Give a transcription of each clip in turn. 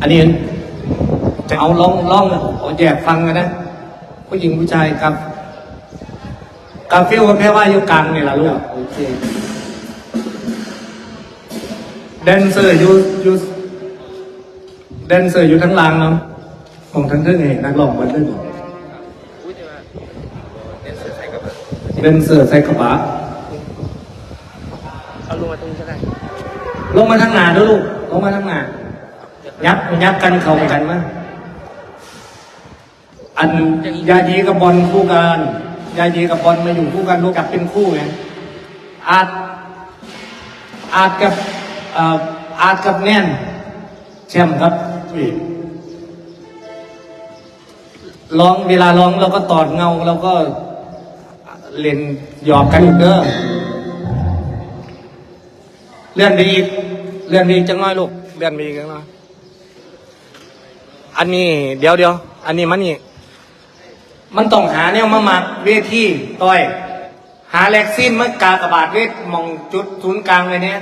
อันนี้จะเอาลองลองเอาแยกฟังกันนะ ผู้หญิงผู้ชายกับ กาฟิลกับแค่ว่าอยู่กลางนี่แหละลูกโอเคแดนเซอร์อยู่อยู่แดนเซอร์อยู่ทั้งล่างเนาะของทั้งเรื่องเองนักร้องวันเรื่องแดนเซอร์ใส่กระบะเอาลงมาตรงนี้ก็ได้ลงมาทางหน้าด้วยลูกลงมาทางหน้า ยับยับกันเข้ากันมั้ยอันยายีกับบอลคู่กันยายีกับบอลมาอยู่คู่กันลูกจับเป็นคู่ไงอาร์ตอาร์ตกับเอ่ออาร์ตกับแน่นแชมป์ครับพี่ร้องเวลาร้องเราก็ตอดเงาเราก็เล่นหยอกกันเด้อเลื่อนไปอีก เลื่อนไปอีกจังน้อยลูก เลื่อนไปอีกจังน้อย อันนี้เดี๋ยวเดี๋ยวอันนี้มันนี่มันต้องหาแนวมามักเวทีต้อย หาแล็กซินมากากระบาดเวทมองจุดศูนย์กลางเลยเนี่ย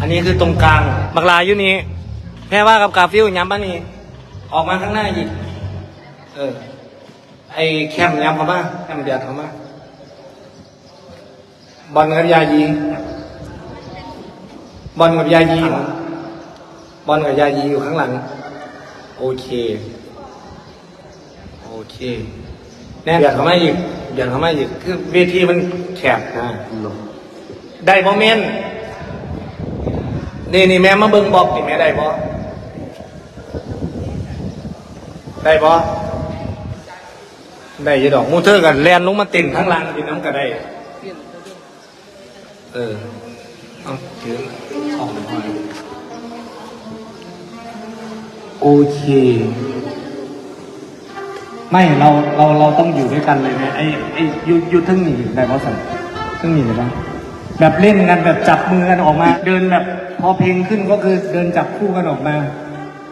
อันนี้คือตรงกลางบักลาอยู่นี่แพ้ว่ากับกาฟิลย้ำปะนี่ออกมาข้างหน้าอีกเออไอแคมย้ำเขามาแคมเดียดเขามาบอลกับยายีบอลกับยายี บอลกับยายีอยู่ข้างหลัง โอเค โอเค แน่เบียดเข้ามาอีกเบียดเข้ามาอีก คือเวทีมันแคบนะได้โมเมนต์นี่นี่แม่มาเบิ่งบอกนี่แม่ได้บ่ได้บ่ได้อยี่ดอกมูเทอร์กันแลนลงมาเต้นข้างล่างกินน้ำก็ได้ เออ เอาถือของหน่อย โอเค ไม่เราเราเราต้องอยู่ด้วยกันเลยนะไอ้ไอ้ยูยูทึ่งหนีได้เพราะสั่งทึ่งหนีเลยปะแบบเล่นกันแบบจับมือกันออกมา เดินแบบพอเพลงขึ้นก็คือเดินจับคู่กันออกมา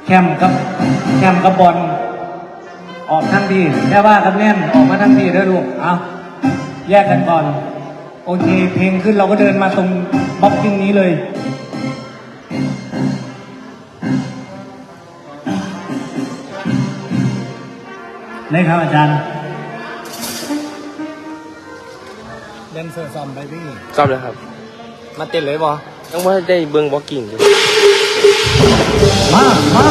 แคมกับแคมกับบอลออกทั้งทีแค่ว่ากับแน่นออกมาทั้งทีเด้อลูกเอาแยกกันก่อน โอเค เพลงขึ้นเราก็เดินมาตรงบ็อกกิ้งนี้เลย ได้ครับอาจารย์เล่นเซอร์ซอมไปพี่จอบเลยครับ มาเต้นเลยบอยังว่าได้เบิ้งบอกกิ่งอยู่มามา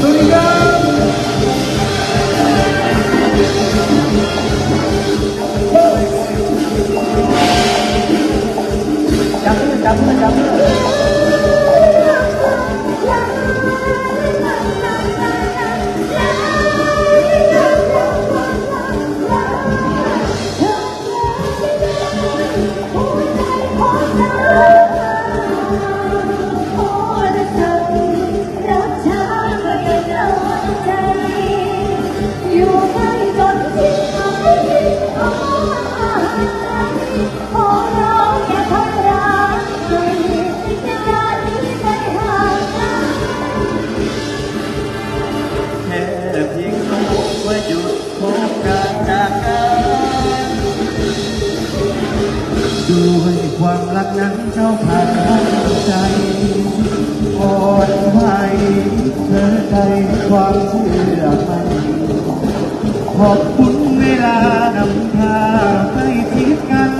สวัสดีครับจับมือจับมือจับมือ ด้วยความรักนั้นเจ้าผ่านใจอ่อนไหวเธอใจความเชื่อมันขอบคุณเวลานำพาให้ทิศกัน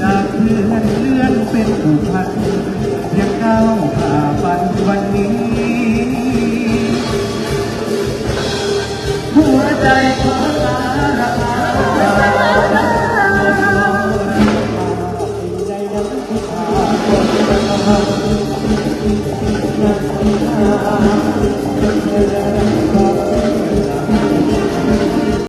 จากเพื่อนเลื่อนเป็นผูกพันยังก้าวผ่าฟันวันนี้หัวใจขอลาลา Thank you.